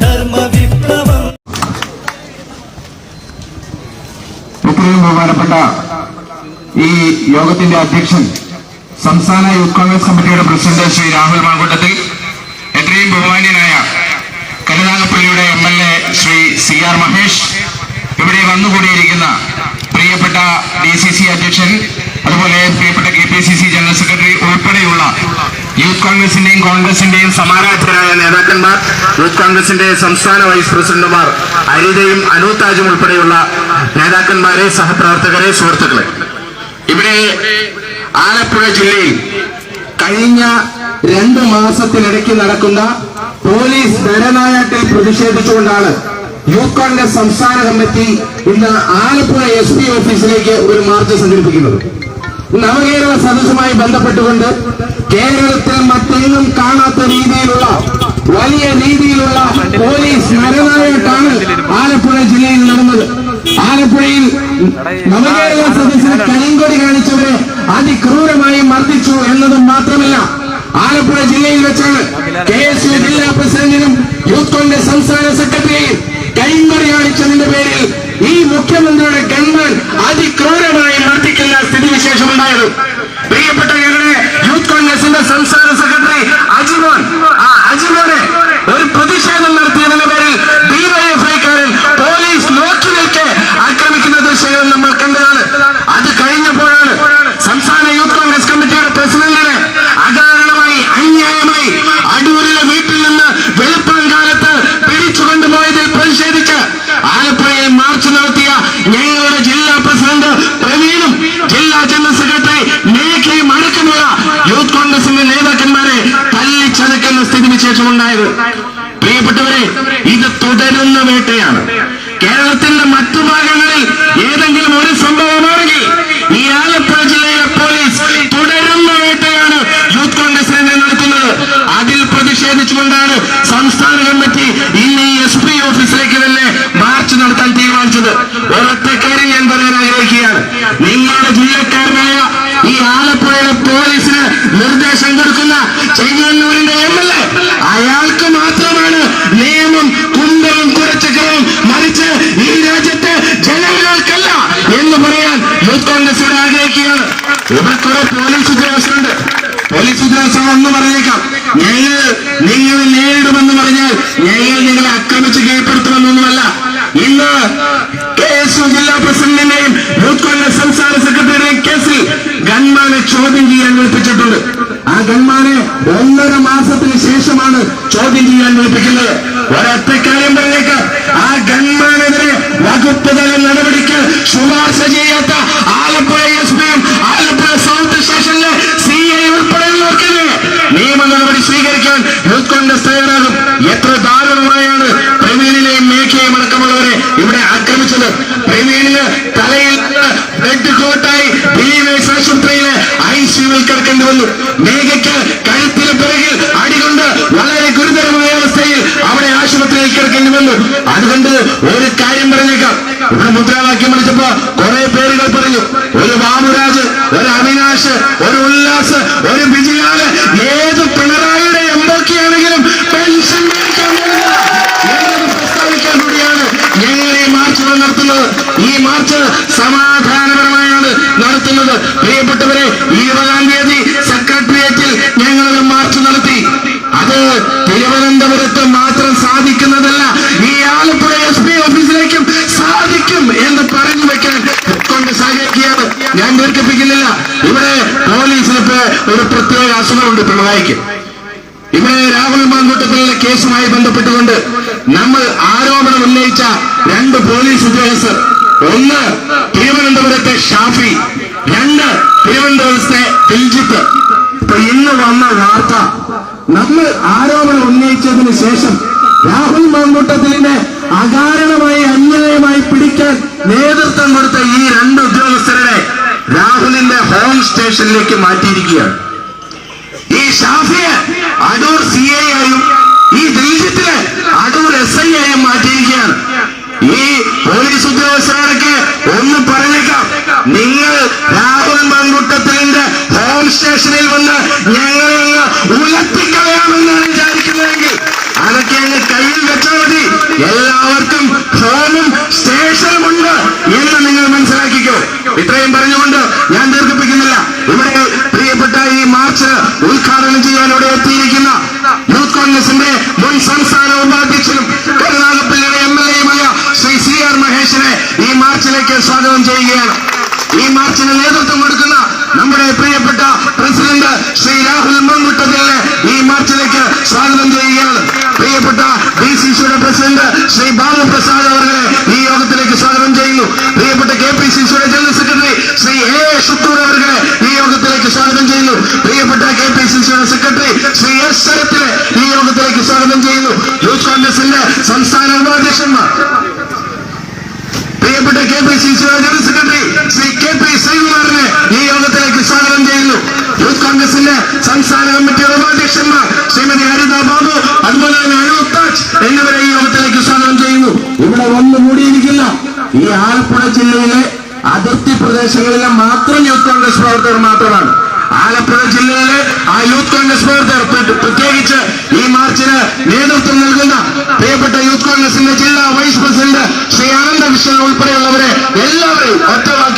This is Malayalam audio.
ധർമ്മ ബഹുമാനപ്പെട്ട ഈ യോഗത്തിന്റെ അധ്യക്ഷൻ സംസ്ഥാന യൂത്ത് കോൺഗ്രസ് കമ്മിറ്റിയുടെ പ്രസിഡന്റ് ശ്രീ രാഹുൽ മാങ്കുട്ടത്തിൽ എത്രയും ബഹുമാന്യനായ കരുനാഗപ്പള്ളിയുടെ M L A Shri C R Mahesh ഇവിടെ വന്നുകൂടിയിരിക്കുന്ന പ്രിയപ്പെട്ട ഡി സി സി അധ്യക്ഷൻ അതുപോലെ പ്രിയപ്പെട്ട K P C C general secretary ഉൾപ്പെടെയുള്ള യൂത്ത് കോൺഗ്രസിന്റെയും കോൺഗ്രസിന്റെയും സമാരാധരായ നേതാക്കന്മാർ യൂത്ത് കോൺഗ്രസിന്റെ സംസ്ഥാന വൈസ് പ്രസിഡന്റുമാർ അരിതയും അനുതാജും ഉൾപ്പെടെയുള്ള നേതാക്കന്മാരെ സഹപ്രവർത്തകരെ സുഹൃത്തുക്കളെ. ഇവിടെ ആലപ്പുഴ ജില്ലയിൽ കഴിഞ്ഞ രണ്ട് മാസത്തിനിടയ്ക്ക് നടക്കുന്ന പോലീസ് നരനായാട്ടിൽ പ്രതിഷേധിച്ചുകൊണ്ടാണ് യൂത്ത് കോൺഗ്രസ് സംസ്ഥാന കമ്മിറ്റി ഇന്ന് ആലപ്പുഴ എസ് ഓഫീസിലേക്ക് ഒരു മാർച്ച് സംഘടിപ്പിക്കുന്നത്. നവകേരള സദസ്സുമായി ബന്ധപ്പെട്ടുകൊണ്ട് കേരളത്തിൽ മറ്റെങ്ങും കാണാത്ത രീതിയിലുള്ള വലിയ രീതിയിലുള്ള പോലീസ് നരനായിട്ടാണ് ആലപ്പുഴ ജില്ലയിൽ നടന്നത്. ആലപ്പുഴയിൽ നവകേരള സദസ്സിന് കരിങ്കൊടി കാണിച്ചവരെ അതിക്രൂരമായി മർദ്ദിച്ചു എന്നതും മാത്രമല്ല ആലപ്പുഴ ജില്ലയിൽ വെച്ചാണ് കെ എസ് യു ജില്ലാ പ്രസിഡന്റിനും യൂത്ത് കോൺഗ്രസ് സംസ്ഥാന സെക്രട്ടറിയെയും കരിങ്കൊടി കാണിച്ചതിന്റെ പേരിൽ ഈ മുഖ്യമന്ത്രിയുടെ ഗൺമാൻ അതിക്രൂരമായി ഉണ്ടായത്. പ്രിയപ്പെട്ട ഞങ്ങളുടെ യൂത്ത് കോൺഗ്രസിന്റെ സംസ്ഥാന സെക്രട്ടറി അജിമോൻ ആ അജിമോനെ ഒരു പ്രതിഷേധം നടത്തിയതിന്റെ പേരിൽ ഡിവൈഎഫ്ഐക്കാരൻ പോലീസ് നോക്കി നിൽക്കെ ആക്രമിക്കുന്ന ദൃശ്യങ്ങൾ നമ്മൾ കണ്ടതാണ് അത് കഴിഞ്ഞപ്പോഴാണ് സംസ്ഥാന യൂത്ത് കോൺഗ്രസ് കമ്മിറ്റിയുടെ പ്രസിഡന്റിനെ അകാരണമായി അന്യായമായി അടൂരിലെ വീട്ടിൽ നിന്ന് വെളുപ്പം കാലത്ത് പിടിച്ചുകൊണ്ടുപോയതിൽ പ്രതിഷേധിച്ച് ആലപ്പുഴയിൽ മാർച്ച് നടത്തിയ ഞങ്ങളുടെ ജില്ലാ പ്രസിഡന്റ് പ്രവീണും ജില്ലാ ജനറൽ സെക്രട്ടറി മേഘയും അടക്കമുള്ള യൂത്ത് കോൺഗ്രസിന്റെ നേതാക്കന്മാരെ തല്ലിച്ചതക്കുന്ന സ്ഥിതിവിശേഷം ഉണ്ടായത് പ്രിയപ്പെട്ടവരെ ഇത് തുടരുന്ന വേട്ടയാണ്. കേരളത്തിന്റെ മറ്റു ഭാഗങ്ങളിൽ ഏതെങ്കിലും ഒരു സംഭവമാണെങ്കിൽ ഈ ആലപ്പുഴ ജില്ലയിലെ പോലീസ് തുടരുന്ന വേട്ടയാണ് യൂത്ത് കോൺഗ്രസിനെ നടത്തുന്നത്. അതിൽ പ്രതിഷേധിച്ചുകൊണ്ടാണ് സംസ്ഥാന കമ്മിറ്റി ഇന്ന് ഈ എസ് പി ഓഫീസിലേക്ക് തന്നെ മാർച്ച് നടത്താൻ തീരുമാനിച്ചത്. ഒരൊറ്റ കാര്യം ഞാൻ പറയാൻ ആഗ്രഹിക്കുകയാണ്. നിങ്ങളുടെ ജില്ലക്കാരനായ ഈ ആലപ്പുഴയിലെ പോലീസിന് നിർദ്ദേശം കൊടുക്കുന്ന ചെങ്ങന്നൂരിന്റെ എം എൽ എ. അയാൾക്ക് മാത്രമാണ് നിയമം കുന്തവും കുറച്ചക്രവും മറിച്ച് ഈ രാജ്യത്തെ ജനങ്ങൾക്കല്ല എന്ന് പറയാൻ യൂത്ത് കോൺഗ്രസ് ആഗ്രഹിക്കുകയാണ്. ഇവിടെ കുറെ പോലീസ് ഉദ്യോഗസ്ഥരുണ്ട്. പോലീസ് ഉദ്യോഗസ്ഥർ ഒന്ന് പറഞ്ഞേക്കാം. ഞങ്ങൾ നിങ്ങൾ നേരിടുമെന്ന് പറഞ്ഞാൽ ഞങ്ങൾ നിങ്ങളെ ആക്രമിച്ച് കീഴ്പ്പെടുത്തുമെന്നൊന്നുമല്ല. ഇന്ന് കെ ജില്ലാ പ്രസിഡന്റിനെയും യൂത്ത് കോൺഗ്രസ് സംസ്ഥാന സെക്രട്ടറിയുടെയും കേസിൽ ഗൺമാനെ ചോദ്യം ചെയ്യാൻ വിളിപ്പിച്ചിട്ടുണ്ട്. ആ ഗൺമാനെ ഒന്നര മാസത്തിന് ശേഷമാണ് ചോദ്യം ചെയ്യാൻ വിളിപ്പിക്കുന്നത്. ഒരൊറ്റ കാര്യം പറഞ്ഞേക്ക്. ആ ഗൺമാനെതിരെ വകുപ്പ് തല നടപടിക്ക് ശുപാർശ ചെയ്യാത്ത ആലപ്പുഴ എസ് പിയും ആലപ്പുഴ സൗത്ത് സ്റ്റേഷനിലെ സി ഐ ഉൾപ്പെടെയുള്ളവർക്കെതിരെ നിയമ നടപടി സ്വീകരിക്കാൻ യൂത്ത് കോൺഗ്രസ് തയ്യാറാകും. എത്ര ദാരുണമായാണ് ആക്രമിച്ചത് പ്രവീണിന് തലയിൽ ബ്ലഡ് കോട്ടായി ഡിവൈസ് ആശുപത്രിയിലെ ഐ സിയുവിൽ കിടക്കേണ്ടി വന്നു. മേഘയ്ക്ക് കഴുത്തിന് പിറകിൽ അടികൊണ്ട് വളരെ ഗുരുതരമായ അവസ്ഥയിൽ അവിടെ ആശുപത്രിയിൽ കിടക്കേണ്ടി വന്നു. അതുകൊണ്ട് ഒരു കാര്യം പറഞ്ഞേക്കാം. ഇവിടെ മുദ്രാവാക്യം വിളിച്ചപ്പോ കുറെ പേരുകൾ പറഞ്ഞു. ഒരു ബാബുരാജ് ഒരു അവിനാശ് ഒരു ഉല്ലാസ് ഒരു നടത്തുന്നത്. പ്രിയപ്പെട്ടവരെ ഇരുപതാം തീയതി സെക്രട്ടേറിയറ്റിൽ ഞങ്ങൾ ഒരു മാർച്ച് നടത്തി. അത് തിരുവനന്തപുരത്ത് മാത്രം സാധിക്കുന്നതല്ല ഈ ആലപ്പുഴ എസ് പി ഓഫീസിലേക്കും സാധിക്കും എന്ന് പറഞ്ഞു വെക്കാൻ കൊണ്ട് സഹകരിക്കുകയാണ് ഞാൻ ദീർഘിപ്പിക്കുന്നില്ല. ഇവിടെ പോലീസിന് ഒരു പ്രത്യേക അസുഖമുണ്ട് പിണറായിക്ക്. ഇവിടെ രാഹുൽ മാങ്കൂട്ടത്തിലുള്ള കേസുമായി ബന്ധപ്പെട്ടുകൊണ്ട് നമ്മൾ ആരോപണം ഉന്നയിച്ച രണ്ട് പോലീസ് ഉദ്യോഗസ്ഥർ. ഒന്ന് തിരുവനന്തപുരത്തെ ഷാഫി. രണ്ട് തിരുവനന്തപുരത്തെ ദിൽജിത്ത് ഇപ്പൊ ഇന്ന് വന്ന വാർത്ത നമ്മൾ ആരോപണം ഉന്നയിച്ചതിന് ശേഷം രാഹുൽ മാങ്കൂട്ടത്തിലിനെ അകാരണമായി അന്യായമായി പിടിക്കാൻ നേതൃത്വം കൊടുത്ത ഈ രണ്ട് ഉദ്യോഗസ്ഥരെ രാഹുലിന്റെ ഹോം സ്റ്റേഷനിലേക്ക് മാറ്റിയിരിക്കുകയാണ്. ഈ ഷാഫിയെ അടൂർ സി ഐ ആയും ഈ ദിൽജിത്തിനെ അടൂർ എസ് ഐ ആയും മാറ്റിയിരിക്കുകയാണ് ഈ പോലീസ് സ്റ്റേഷനിൽ വന്ന് ഞങ്ങളെ അങ്ങ് ഉയർത്തിക്കളയാമെന്നാണ് വിചാരിക്കുന്നതെങ്കിൽ അതൊക്കെ അങ്ങ് കയ്യിൽ വെച്ചാൽ മതി. എല്ലാവർക്കും ഹോമും സ്റ്റേഷനും ഉണ്ട് എന്ന് നിങ്ങൾ മനസ്സിലാക്കിക്കോ. ഇത്രയും പറഞ്ഞുകൊണ്ട് ഞാൻ ദീർഘിപ്പിക്കുന്നില്ല. ഇവിടെ പ്രിയപ്പെട്ട ഈ മാർച്ച് ഉദ്ഘാടനം ചെയ്യാൻ ഇവിടെ എത്തിയിരിക്കുന്ന യൂത്ത് കോൺഗ്രസിന്റെ മുൻ സംസ്ഥാന ഉപാധ്യക്ഷനും കരുനാഗപ്പള്ളിയുടെ എം എൽ എയുമായ ശ്രീ സി ആർ മഹേഷിനെ ഈ മാർച്ചിലേക്ക് സ്വാഗതം ചെയ്യുകയാണ്. ഈ മാർച്ചിന് നേതൃത്വം കൊടുക്കുന്ന നമ്മുടെ പ്രിയപ്പെട്ട പ്രസിഡന്റ് ശ്രീ രാഹുൽ മങ്കുട്ടത്തിലെ ഈ മാർച്ചിലേക്ക് സ്വാഗതം ചെയ്യുകയാണ്. പ്രിയപ്പെട്ട ഡി സി സിയുടെ പ്രസിഡന്റ് ശ്രീ ബാബു പ്രസാദ് അവരെ ഈ യോഗത്തിലേക്ക് സ്വാഗതം ചെയ്യുന്നു. പ്രിയപ്പെട്ട കെ പി സി സിയുടെ ജനറൽ സെക്രട്ടറി ശ്രീ എ ഷുത്തൂർ അവരെ ഈ യോഗത്തിലേക്ക് സ്വാഗതം ചെയ്യുന്നു. പ്രിയപ്പെട്ട കെ പി സി സിയുടെ സെക്രട്ടറി ശ്രീ എസ് ശരത്തിനെ ഈ യോഗത്തിലേക്ക് സ്വാഗതം ചെയ്യുന്നു. യൂത്ത് കോൺഗ്രസിന്റെ സംസ്ഥാന ഉപാധ്യക്ഷന്മാർ. പ്രിയപ്പെട്ട കെ പി സി സിയുടെ general secretary Shri K P ശ്രീകുമാറിനെ ഈ യോഗത്തിലേക്ക് സ്വാഗതം ചെയ്യുന്നു. യൂത്ത് കോൺഗ്രസിന്റെ സംസ്ഥാന കമ്മിറ്റിയുടെ ഉപാധ്യക്ഷന്മാർ ശ്രീമതി ഹരിത ബാബു അതുപോലെ തന്നെ അനൂപ് താജ് എന്നിവരെ ഈ യോഗത്തിലേക്ക് സ്വാഗതം ചെയ്യുന്നു. ഇവിടെ വന്നു കൂടിയിരിക്കുന്ന ഈ ആലപ്പുഴ ജില്ലയിലെ അതിർത്തി പ്രദേശങ്ങളിലെ മാത്രം യൂത്ത് കോൺഗ്രസ് പ്രവർത്തകർ മാത്രമാണ്. ആലപ്പുഴ ജില്ലയിലെ ആ യൂത്ത് കോൺഗ്രസ് പ്രവർത്തകർ പ്രത്യേകിച്ച് ഈ മാർച്ചിന് നേതൃത്വം നൽകുന്ന കോൺഗ്രസിന്റെ ജില്ലാ വൈസ് പ്രസിഡന്റ് ശ്രീ ആനന്ദകൃഷ്ണൻ ഉൾപ്പെടെയുള്ളവരെ എല്ലാവരെയും ഒറ്റവാക്കിൽ